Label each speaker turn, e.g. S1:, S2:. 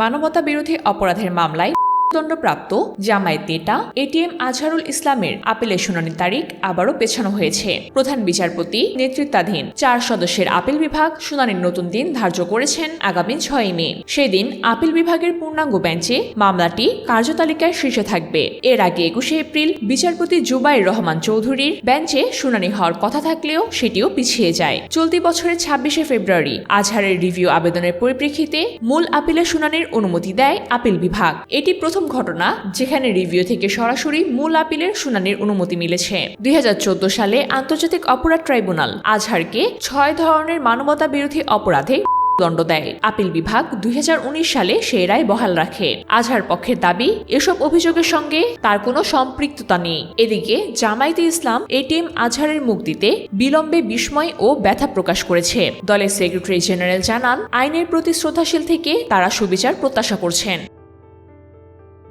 S1: মানবতা বিরোধী অপরাধের মামলায় দণ্ডপ্রাপ্ত জামায়াত নেতা এটিএম আজহারুল ইসলামের আপিলের শুনানির তারিখ আবারও পেছানো হয়েছে। প্রধান বিচারপতি নেতৃত্বাধীন চার সদস্যের আপিল বিভাগ শুনানির নতুন দিন ধার্য করেছেন আগামী ছয় মে। সেদিন আপিল বিভাগের পূর্ণাঙ্গ বেঞ্চে মামলাটি কার্যতালিকায় শীর্ষে থাকবে। এর আগে একুশে এপ্রিল বিচারপতি জুবাইর রহমান চৌধুরীর বেঞ্চে শুনানি হওয়ার কথা থাকলেও সেটিও পিছিয়ে যায়। চলতি বছরের ছাব্বিশে ফেব্রুয়ারি আজহারের রিভিউ আবেদনের পরিপ্রেক্ষিতে মূল আপিলের শুনানির অনুমতি দেয় আপিল বিভাগ। এটি প্রথম ঘটনা, যেখানে রিভিউ থেকে সরাসরি মূল আপিলের শুনানির অনুমতি মিলেছে। দুই হাজার চোদ্দ সালে আন্তর্জাতিক অপরাধ ট্রাইব্যুনাল, আজহারকে ছয় ধরনের মানবতা বিরোধী অপরাধে দণ্ড দেয়। আপিল বিভাগ দুই হাজার উনিশ সালে সেই রায় বহাল রাখে। আজহার পক্ষের দাবি, এসব অভিযোগের সঙ্গে তার কোনো সম্পৃক্ততা নেই। এদিকে, জামায়াতে ইসলাম এটিএম আজহারের মুক্তিতে বিলম্বে বিস্ময় ও ব্যথা প্রকাশ করেছে। দলের সেক্রেটারি জেনারেল জানান, আইনের প্রতি শ্রদ্ধাশীল থেকে তারা সুবিচার প্রত্যাশা করছেন।